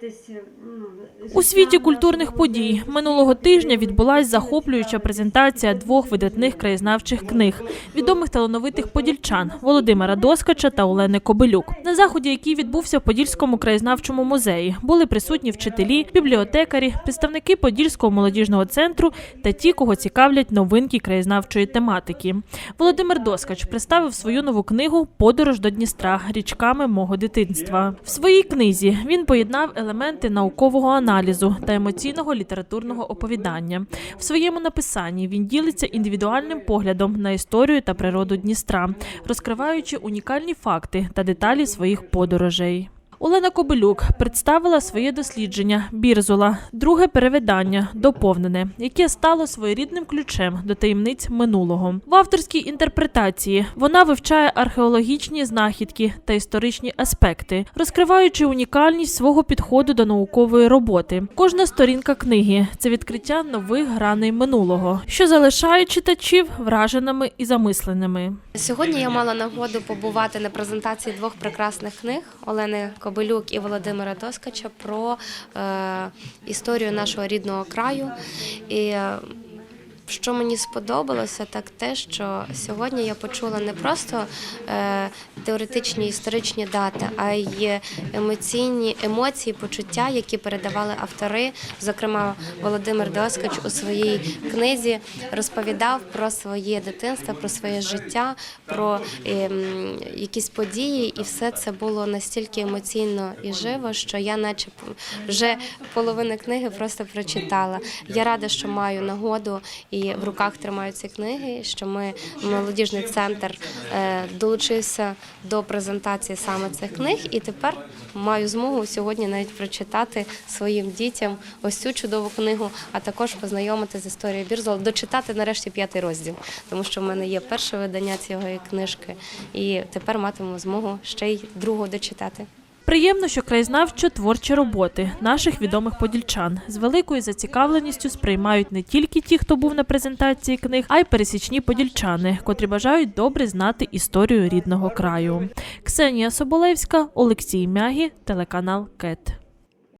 цікавитесь ну, У світі культурних подій минулого тижня відбулась захоплююча презентація двох видатних краєзнавчих книг відомих талановитих подільчан Володимира Доскача та Олени Кобилюк. На заході, який відбувся в Подільському краєзнавчому музеї, були присутні вчителі, бібліотекарі, представники Подільського молодіжного центру та ті, кого цікавлять новинки краєзнавчої тематики. Володимир Доскач представив свою нову книгу Подорож до Дністра річками мого дитинства. В своїй книзі він поєднав елементи наукового аналізу та емоційного літературного оповідання. В своєму написанні він ділиться індивідуальним поглядом на історію та природу Дністра, розкриваючи унікальні факти та деталі своїх подорожей. Олена Кобилюк представила своє дослідження Бірзула, друге перевидання, доповнене, яке стало своєрідним ключем до таємниць минулого. В авторській інтерпретації вона вивчає археологічні знахідки та історичні аспекти, розкриваючи унікальність свого підходу до наукової роботи. Кожна сторінка книги це відкриття нових граней минулого, що залишає читачів враженими і замисленими. Сьогодні я мала нагоду побувати на презентації двох прекрасних книг Олени Кобилюк і Володимира Доскача про е, історію нашого рідного краю. І е, що мені сподобалося, так те, що сьогодні я почула не просто е, теоретичні історичні дати, а й емоційні емоції, почуття, які передавали автори. Зокрема, Володимир Доскач у своїй книзі розповідав про своє дитинство, про своє життя, про ем, якісь події, і все це було настільки емоційно і живо, що я, наче вже половину книги просто прочитала. Я рада, що маю нагоду і в руках тримаю ці книги. Що ми молодіжний центр е, долучився до презентації саме цих книг, і тепер маю змогу сьогодні навіть прочитати своїм дітям ось цю чудову книгу, а також познайомити з історією Бірзола, дочитати нарешті п'ятий розділ, тому що в мене є перше видання цієї книжки, і тепер матиму змогу ще й другу дочитати. Приємно, що краєзнавчо творчі роботи наших відомих подільчан з великою зацікавленістю сприймають не тільки ті, хто був на презентації книг, а й пересічні подільчани, котрі бажають добре знати історію рідного краю. Ксенія Соболевська, Олексій Мягі, телеканал КЕТ.